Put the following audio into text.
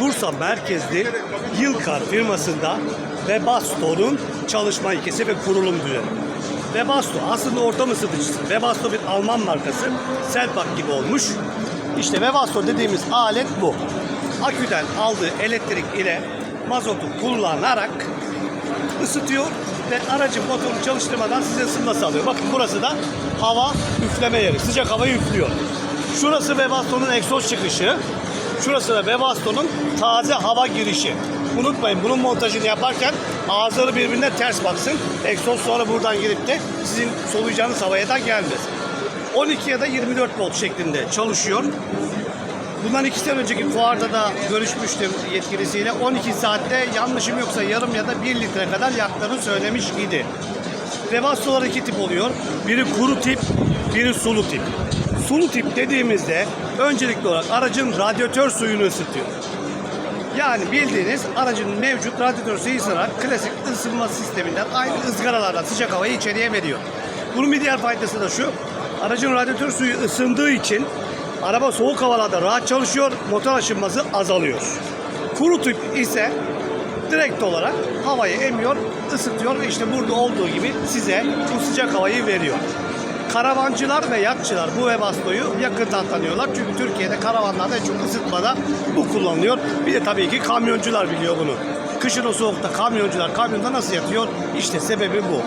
Bursa merkezli Yılkar firmasında Webasto'nun çalışma ilkesi ve kurulum düzeni. Webasto aslında ortam ısıtıcısı. Webasto bir Alman markası. Selbach gibi olmuş. İşte Webasto dediğimiz alet bu. Aküden aldığı elektrik ile mazotu kullanarak ısıtıyor ve aracın motorunu çalıştırmadan size ısınma sağlıyor. Bakın burası da hava üfleme yeri. Sıcak havayı üflüyor. Şurası Webasto'nun egzoz çıkışı. Şurası da Webasto'nun taze hava girişi. Unutmayın bunun montajını yaparken ağızları birbirine ters baksın. Egzoz sonra buradan girip de sizin soluyacağınız havaya da gelmez. 12 ya da 24 volt şeklinde çalışıyor. Bundan iki sene önceki fuarda da görüşmüştüm yetkilisiyle. 12 saatte yanlışım yoksa yarım ya da 1 litre kadar yaktığını söylemiş idi. Revastolar iki tip oluyor. Biri kuru tip, biri sulu tip. Sulu tip dediğimizde öncelikli olarak aracın radyatör suyunu ısıtıyor. Yani bildiğiniz aracın mevcut radyatör suyu ısınarak klasik ısınma sisteminden aynı ızgaralardan sıcak havayı içeriye veriyor. Bunun bir diğer faydası da şu. Aracın radyatör suyu ısındığı için araba soğuk havalarda rahat çalışıyor, motor aşınması azalıyor. Kuru tip ise direkt olarak havayı emiyor, ısıtıyor ve işte burada olduğu gibi size bu sıcak havayı veriyor. Karavancılar ve yatçılar bu Webasto'yu yakından tanıyorlar. Çünkü Türkiye'de karavanlarda en çok ısıtmada bu kullanılıyor. Bir de tabii ki kamyoncular biliyor bunu. Kışın o soğukta kamyoncular kamyonda nasıl yatıyor? İşte sebebi bu.